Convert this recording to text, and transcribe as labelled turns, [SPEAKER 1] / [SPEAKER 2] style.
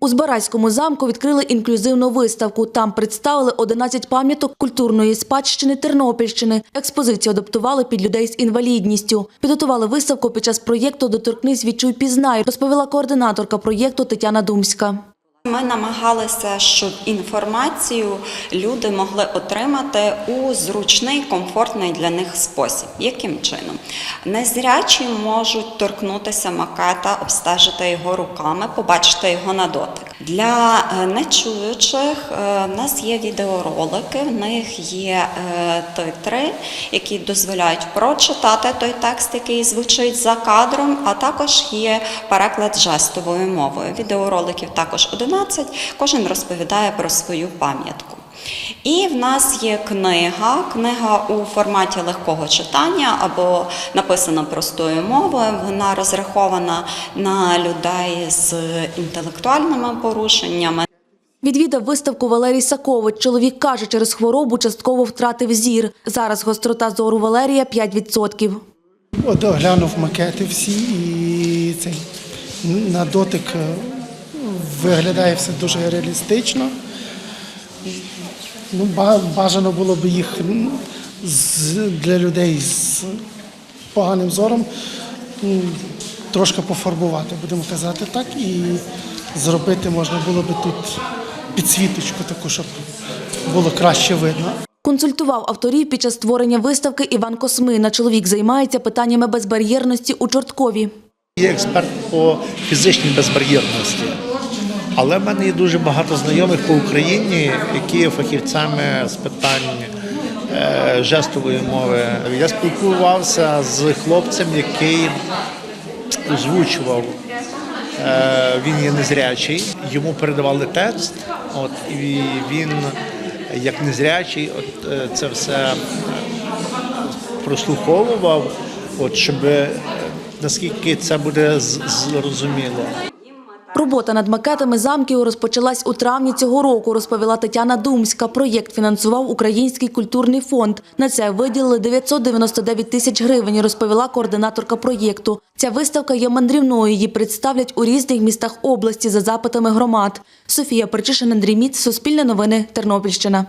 [SPEAKER 1] У Збаразькому замку відкрили інклюзивну виставку. Там представили 11 пам'яток культурної спадщини Тернопільщини. Експозицію адаптували під людей з інвалідністю. Підготували виставку під час проєкту Доторкнись відчуй пізнай, розповіла координаторка проєкту Тетяна Думська.
[SPEAKER 2] Ми намагалися, щоб інформацію люди могли отримати у зручний, комфортний для них спосіб. Яким чином? Незрячі можуть торкнутися макета, обстежити його руками, побачити його на дотик. Для е, нечуючих е, в нас є відеоролики, в них є е, титри, які дозволяють прочитати той текст, який звучить за кадром, а також є переклад жестовою мовою. Відеороликів також 11, кожен розповідає про свою пам'ятку. І в нас є книга, книга у форматі легкого читання або написана простою мовою. Вона розрахована на людей з інтелектуальними порушеннями.
[SPEAKER 1] Відвідав виставку Валерій Сакович. Чоловік каже, через хворобу частково втратив зір. Зараз гострота зору Валерія 5%.
[SPEAKER 3] От оглянув макети всі і цей на дотик е, виглядає все дуже реалістично. Ну, бажано було б їх з, для людей з поганим зором трошки пофарбувати, будемо казати так, і зробити можна було б тут підсвіточку таку, щоб було краще видно.
[SPEAKER 1] Консультував авторів під час створення виставки Іван Космина. Чоловік займається питаннями безбар'єрності у Чорткові.
[SPEAKER 4] Я експерт по фізичній безбар'єрності. Але в мене є дуже багато знайомих по Україні, які є фахівцями з питань е, жестової мови. Я спілкувався з хлопцем, який озвучував. Е, він є незрячий, йому передавали текст, от, і він, як незрячий, от, е, це все прослуховував, от, щоб наскільки це буде зрозуміло.
[SPEAKER 1] Робота над макетами замків розпочалась у травні цього року, розповіла Тетяна Думська. Проєкт фінансував Український культурний фонд. На це виділили 999 тисяч гривень, розповіла координаторка проєкту. Ця виставка є мандрівною. Її представлять у різних містах області за запитами громад. Софія Перчишин, Андрій Міц, Суспільне новини, Тернопільщина.